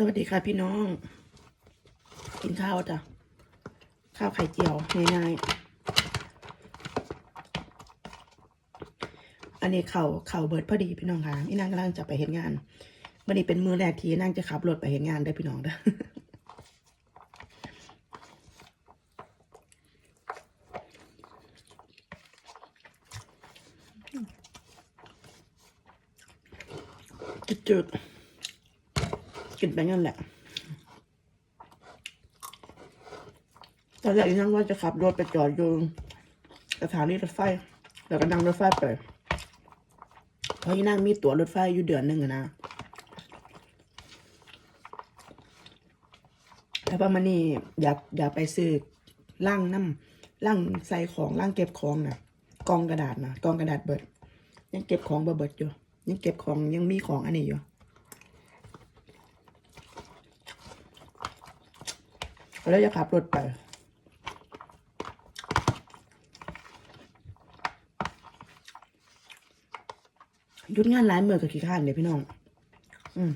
สวัสดีค่ะพี่น้อง กินข้าวจ้ะ ข้าวไข่เจียวง่ายๆอันนี้เข่าเข่าเบิดพอดีพี่น้องค่ะนี่นางกำลังจะไปเห็นงานวันนี้เป็นมือแรกที่นางจะขับรถไปเห็นงานได้พี่น้องเด้อจืดๆ กินไปงั้นแหละตอนแรกอีนั่งว่าจะขับรถไปจอดอยู่สถานีรถไฟ แล้วก็นั่งรถไฟไปเพราะอีนั่งมีตั๋วรถไฟอยู่เดือนหนึ่งนะแล้วประมาณนี้อยากอยากไปซื้อล่างน้ำล่างใส่ของล่างเก็บของนะกองกระดาษนะกองกระดาษเบิด ยังเก็บของบ่เบิดอยู่ยังเก็บของยังมีของอันนี้อยู่ แล้วจะขับรถไปยุดงานหลายมือกับขี้ข้านเลยพี่น้อง อืม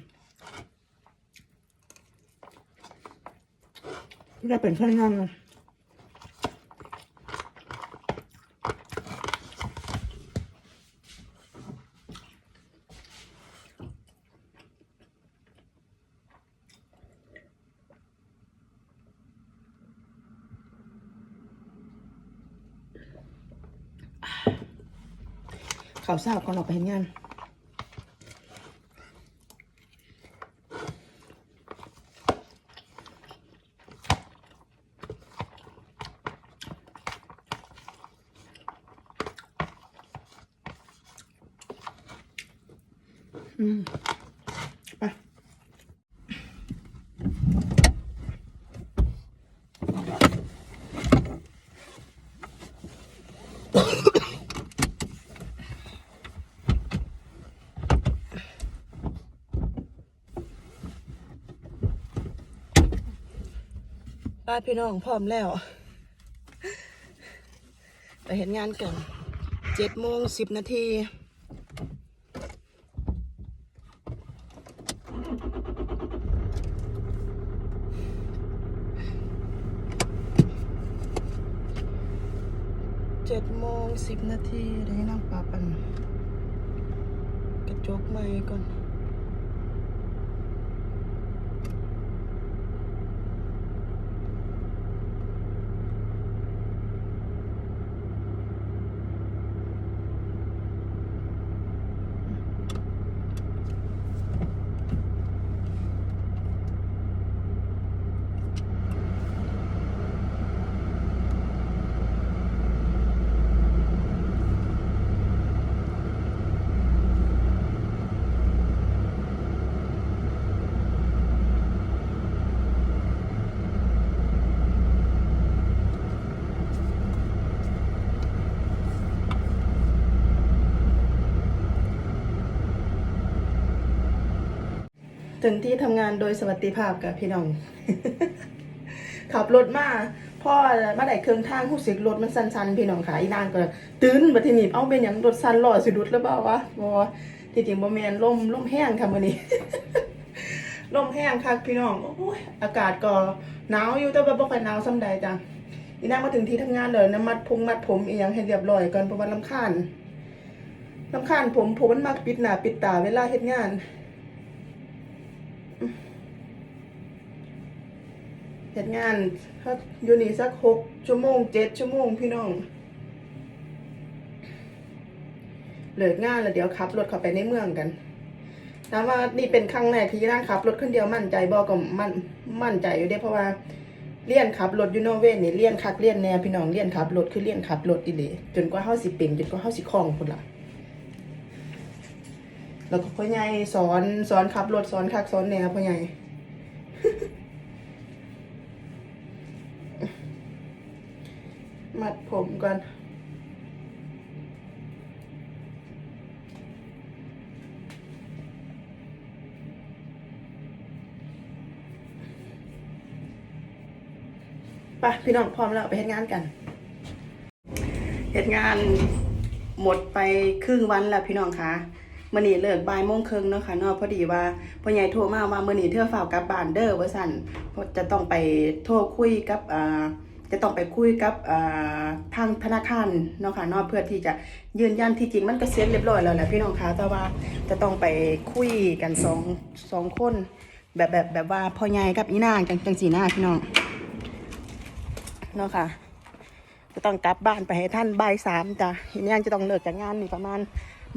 นี่จะเป็นข้างงาน ข่าวเศร้าก่อนออกไปเห็นงาน ป้าพี่น้องพร้อมแล้ว ไปเห็นงานกันเจ็ดโมงสิบนาทีเจ็ดโมงสิบนาทีเดี๋ยวให้นั่งปรับอัน กระจกใหม่ก่อน ถึงที่ทำงานโดยสวัสดิภาพกับพี่น้อง ขับรถมาพ่อมาได้เครื่องทางหูสิกรถมันสั้นๆ พี่น้องขาอีนางก็ตื่นบัดทีนี้เอาเป็นอย่างรถสั้นหล่อสิดุดหรือเปล่าวะบอที่จริงบ่แมนลมลมแห้งค่ะมื้อนี้ลมแห้งคักพี่น้องโอ้ยอากาศก็หนาวอยู่แต่ว่าบ่ค่อยหนาวส่ำใดจ้ะอีนางมาถึงที่ทำงานเลยนะมัดพุงมัดผมอีหยังให้เรียบร้อยก่อนเพราะว่าลำคาญลำคาญผมผมมันมักปิดหน้าปิดตาเวลาเฮ็ดงาน เหตุงานถ้าอยู่นี่สักหกชั่วโมงเจ็ดชั่วโมงพี่น้องเลิกงานแล้วเดี๋ยวขับรถเข้าไปในเมืองกันถามว่านี่เป็นครั้งแรกที่ร่างขับรถคนเดียวมั่นใจบอกก็มั่นมั่นใจอยู่เด้เพราะว่าเลี่ยนขับรถยูโนเวยนี่เลี่ยนคักเลี่ยนแน่พี่น้องเลี่ยนขับรถคือเลี่ยนขับรถอีหลีจนกว่าเฮาสิเป็นจนกว่าเฮาสิคล่องพุ่นล่ะแล้วก็พ่อใหญ่สอนสอนขับรถสอนคักสอนแน่พ่อใหญ่ มัดผมก่อนไปพี่น้องพร้อมแล้วไปเฮ็ดงานกันเฮ็ดงานหมดไปครึ่งวันแล้วพี่น้องคะมื่อนี้เลิกบ่ายโมงครึ่งเนาะค่ะเนาะพอดีว่าพ่อใหญ่โทรมาว่ามื่อนี้เธอฝ่ากลับบ้านเด้อว่าสั่นจะต้องไปโทรคุยกับอ่า จะต้องไปคุยกับทางธนาคารเนาะค่ะเนาะเพื่อที่จะยืนยันที่จริงมันก็เสร็จเรียบร้อยแล้วแหละพี่น้องคะแต่ว่าจะต้องไปคุยกันสองสองคนแบบแบบแบบว่าพ่อใหญ่กับอีนางจังจังสีหน้าพี่น้องเนาะค่ะจะต้องกลับบ้านไปให้ท่านบ่ายสามจ้ะอีนางจะต้องเลิกจากงานนี่ประมาณ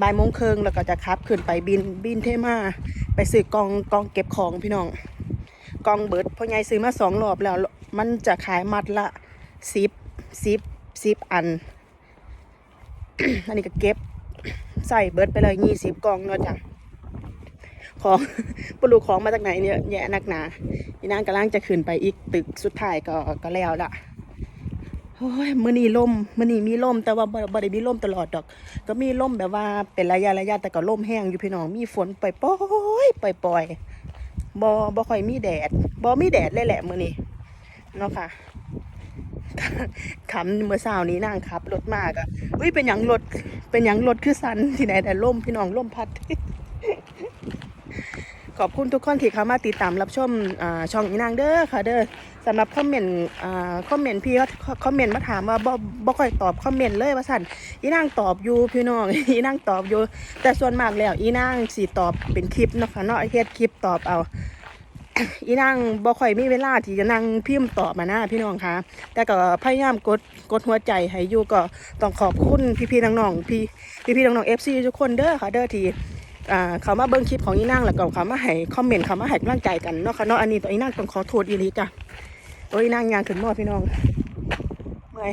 บ่ายโมงครึ่งแล้วก็จะขับขึ้นไปบินบินเทมาไปซื้อกองกองเก็บของพี่น้องกองเบิร์ดพ่อใหญ่ซื้อมาสองรอบแล้ว มันจะขายมัดละ สิบสิบสิบอัน อันนี้ก็เก็บ ใส่เบิร์ดไปเลยยี่สิบกองเนาะจ้ะของปลูกของมาจากไหนเนี่ยแย่นักหนาอีนางกำลังจะขึ้นไปอีกตึกสุดท้ายก็ก็แล้วละโอ้ยมือนี้ล่มมือนี้มีล่มแต่ว่าบ่บ่ได้มีล่มตลอดดอก ก็มีล่มแบบว่าเป็นระยะระยะแต่ก็ล่มแห้งอยู่พี่น้องมีฝนปล่อยปล่อยปล่อยปล่อยบ่บ่ค่อยมีแดดบ่มีแดดเลยแหละมื้อนี้เนาะค่ะ คำเมื่อเช้านี้นั่งขับรถมากอะอุ้ยเป็นหยังรถเป็นหยังรถคือสันที่ไหนแต่ล่มพี่น้องล่มพัด ขอบคุณทุกคนที่เข้ามาติดตามรับชมช่องอีนางเด้อค่ะเด้อสำหรับคอมเมนต์อ่าคอมเมนต์พี่เขาคอมเมนต์มาถามว่าบ่บ่ค่อยตอบคอมเมนต์เลยว่าสันอีนางตอบอยู่พี่น้องอีนางตอบอยู่ แต่ส่วนมากแล้วอีนางสิตอบเป็นคลิปนะคะเนาะเฮ็ดคลิปตอบเอา อีนางบ่ค่อยมีเวลาที่จะนั่งพิมพ์ตอบมานะพี่น้องคะแต่ก็พยายามกดกดหัวใจให้อยู่ก็ต้องขอบคุณพี่ๆน้องๆพี่พี่ๆน้องๆ FC ทุกคนเด้อค่ะเด้อที่อ่าเขามาเบิ้งคลิปของอีนางแล้วก็เขามาให้คอมเมนต์เขามาให้กำลังใจกันเนาะค่ะเนาะอันนี้ตัวอีนางต้องขอโทษอีลีจ้ะโอ้ยอีนางยางขึ้นมอพี่น้องเมื่อย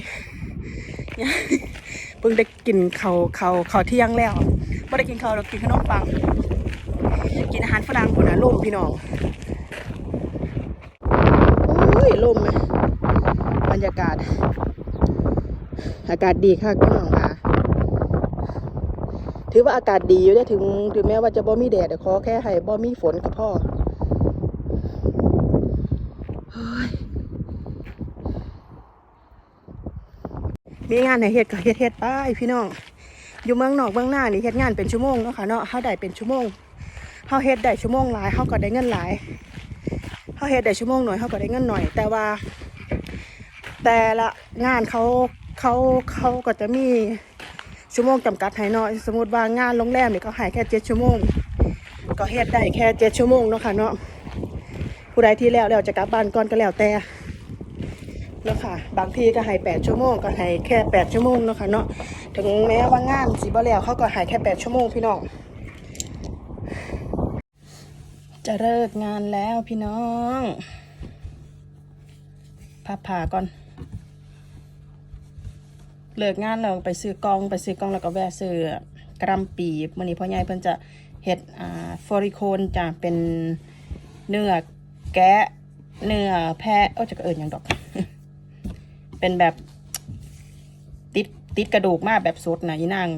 เนี่ยเพิ่งได้กินเขาเขาเขาเที่ยงแล้วไม่ได้กินเขาเรากินขนมปัง กินอาหารฝรั่งคนนะล่มพี่น้อง ยลมไหมบรรยากาศ อากาศดีค่ะพี่น้องค่ะ ถือว่าอากาศดีอยู่ได้ถึงถึงแม้ว่าจะบ่มีแดดแต่ขอแค่ให้บ่มีฝนก็พอเฮ้ยมีงานในเฮ็ดก็เฮ็ดเฮ็ดไปพี่น้อง อยู่เมืองนอกเมืองหน้านี่เฮ็ดงานเป็นชั่วโมงเนาะค่ะเนาะเฮาได้เป็นชั่วโมงเฮาเฮ็ดได้ชั่วโมงหลายเฮาก็ได้เงินหลาย เฮาเฮ็ดได้ชั่วโมงหน่อยเฮาก็ได้เงินหน่อย แต่ว่า แต่ละงานเขาเขาเขาก็จะมีชั่วโมงจำกัดให้น้อยสมมติว่างานโรงแรมเนี่ยเขาให้แค่เจ็ดชั่วโมง ก็เฮ็ดได้แค่เจ็ดชั่วโมงเนาะค่ะเนาะผู้ใดที่แล้วแล้วจะกลับบ้านก่อนก็แล้วแต่เนาะค่ะ บางทีก็ให้แปดชั่วโมงก็ให้แค่แปดชั่วโมงเนาะค่ะเนาะถึงแม้ว่างานสิบ่แล้วเขาก็ให้แค่แปดชั่วโมงพี่น้อง จะเลิกงานแล้วพี่น้องพับผ่าก่อน เลิกงานแล้วไปซื้อกองไปซื้อกองแล้วก็แวะซื้อกระหลำปีมื้อนี้พ่อใหญ่เพิ่นจะเฮ็ดอ่าฟอริโคนจะเป็นเนื้อแกะเนื้อแพะเอ้าจะเอิ้นหยังดอก เป็นแบบติดติดกระดูกมากแบบสดนะอีนาง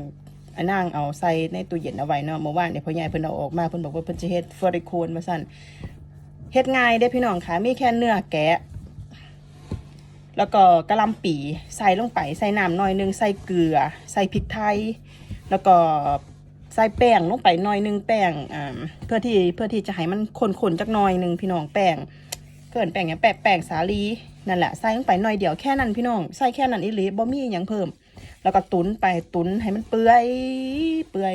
อันนางเอาใส่ในตู้เย็นเอาไว้เนาะเมื่อวานเนี่ยพ่อใหญ่เพิ่นเอาออกมาเพิ่นบอกว่าเพิ่นจะเฮ็ดฟอริโคนมาสั่นเฮ็ดง่ายเด้พี่น้องค่ะมีแค่เนื้อแกะ แล้วก็กระลำปีใส่ลงไปใส่น้ำหน่อยหนึงใส่เกลือ ใส่พริกไทย แล้วก็ใส่แป้งลงไปหน่อยหนึงแป้งอ่าเพื่อที่เพื่อที่จะให้มันข้นๆจักหน่อยหนึงพี่น้องแป้งเกินแป้งอย่างแป้งแป้งสาลีนั่นแหละใส่ลงไปหน่อยเดียวแค่นั้นพี่น้องใส่แค่นั้นอีหลีบ่มีอย่างเพิ่ม แล้วก็ตุนไปตุนให้มันเปื่อยเปื่อย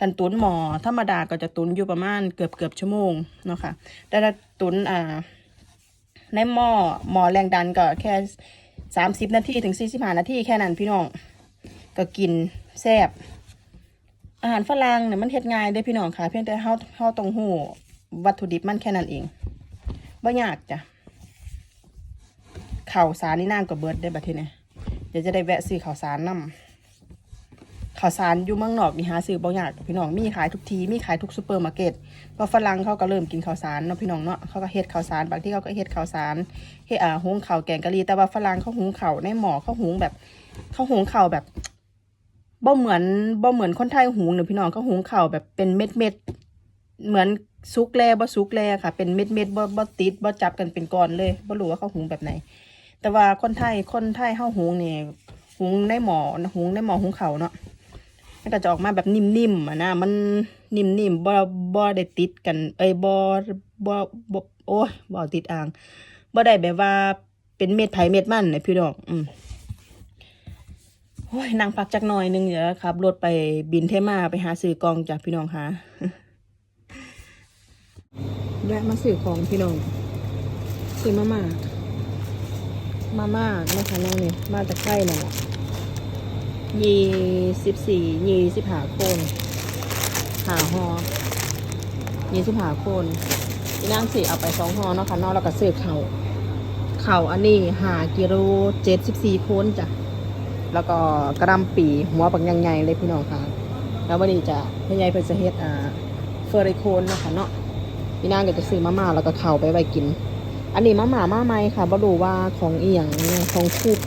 กันตุนหมอธรรมดาก็จะตุนอยู่ประมาณเกือบเกือบชั่วโมงเนาะค่ะแต่ถ้าตุนอ่าในหม้อหม้อแรงดันก็แค่สามสิบนาทีถึงสี่สิบห้านาทีแค่นั้นพี่น้องก็กินแซ่บอาหารฝรั่งเนี่ยมันเฮ็ดง่ายเด้พี่น้องค่ะ เพียงแต่เฮาเฮาต้องหูวัตถุดิบมันแค่นั้นเองบ่ยากจ้ะข้าวสารนี่นางก็เบิร์ดได้บัดทีนี้เดี๋ยวจะได้แวะซื้อข้าวสารนํข้าวสารอยู่เมืองนอกนี่หาซื้อบ่ยากดอกพี่น้องมีขายทุกทีมีขายทุกซูเปอร์มาร์เก็ตเพราะฝรั่งเขาก็เริ่มกินข้าวสารเนาะพี่น้องเนาะเขาก็เฮ็ดข้าวสารบางที่เขาก็เฮ็ดข้าวสารเฮ็ดอ่าหุงข้าวแกงกะหรี่แต่ว่าฝรั่งเขาหุงข้าวในหม้อเขาหุงแบบเขาหุงข้าวแบบบ่เหมือนบ่เหมือนคนไทยหุงเนอะพี่น้องเขาหุงข้าวแบบเป็นเม็ดเม็ดเหมือนซุกแลบ่ซุกแลค่ะ เป็นเม็ดเม็ดบ่บ่ติดบ่จับกันเป็นก้อนเลยบ่รู้ว่าเขาหุงแบบไหน แต่ว่าคนไทยคนไทยเฮาหุงนี่หุงในหมอหุงในหมอหุงข้าเนาะมันก็จะออกมาแบบนิ่มๆอะนะมันนิ่มๆบ่บ่ได้ติดกัน เอ้ยบ่บ่บ่โอ้ยบ่ติดอ่างบ่ได้แบบว่าเป็นเม็ดไผเม็ดมันนะพี่น้องอืมโอ้ยนั่งพักจักหน่อยนึงเดี๋ยวขับรถไปบินเทมาไปหาซื้อกองจากพี่น้องค่ะแวะมาซื้อของพี่น้องซื้อมาม่า มาม่านะคะน้องนี่มาจากไข่นั่นแหละยี่สิบสี่ยี่สิบห้าคนหาหอยี่สิบห้าคนอีนางสี่เอาไปสองหอเนาะค่ะนอกแล้วก็ซื้อเข่าเข่าอันนี้หากิโลเจ็ดสิบสี่คนจ้ะแล้วก็กระหลำปีหัวปักยังไงเลยพี่น้องค่ะ แล้ววันนี้จะพี่ยายเพิ่นจะเฮ็ดอ่าเฟอร์ริโคนนะคะเนาะพี่นางก็จะซื้อมาม่าแล้วก็เข่าไปไว้กิน อันนี้มาม่ามาไหมค่ะบ่รู้ว่าของเอียงของคุก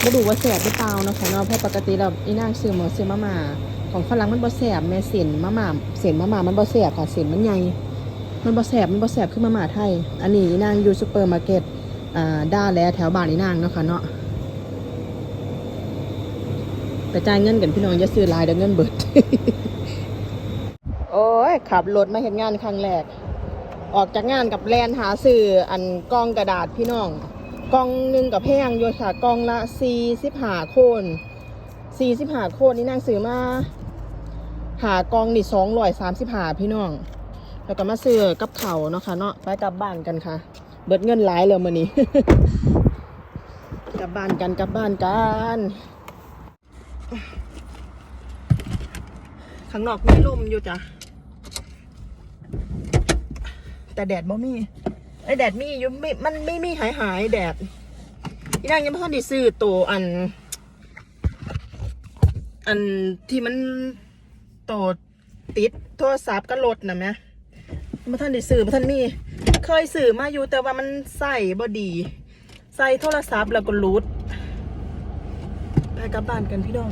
ไม่ดูว่าแสบหรือเปล่านะคะเนาะเพราะปกติเราอีนางซื้อหมอซื้อมาม่าของฝรั่งมันบ่แสบแม่เส้นมาม่าเส้นมาม่ามันบ่แสบค่ะเส้นมันใหญ่มันบ่แสบมันบ่แสบคือมาม่าไทย อันนี้อีนางอยู่ซูเปอร์มาร์เก็ตอ่าด้าแล้แถวบ้านอีนางเนาะค่ะเนาะแต่จ่ายเงินกันพี่น้องอย่าซื้อลายเดี๋ยวเงินเบิดโอ้ยขับรถมาเห็นงานครั้งแรก ออกจากงานกับแลนหาซื้ออันกล้องกระดาษพี่น้องกล่องหนึ่งกับแพงอยู่ค่ะกล่องละสี่สิบห้าโคนสี่สิบห้าโคนนี่นางซื้อมาหากล่องนี่สองร้อยสามสิบห้าพี่น้อง แล้วก็มาซื้อกับเขาเนาะค่ะเนาะไปกลับบ้านกันค่ะ เบิดเงินหลายเลยมื้อนี้กลับบ้านกันกลับบ้านกันข้างนอกมีลมอยู่จ้ะ แต่แดดบ่มีไอแดดมีอยู่ไม่มันไม่มีหายหายแดดพี่นางยังไม่ทันได้ซื้อตัวอัน อันที่มันตัวติดโทรศัพท์กับรถนะแม่ไม่ทันได้ซื้อไม่ทันมี เคยซื้อมาอยู่แต่ว่ามันใส่บ่ดี ใส่โทรศัพท์แล้วก็รูดไปกลับบ้านกันพี่น้อง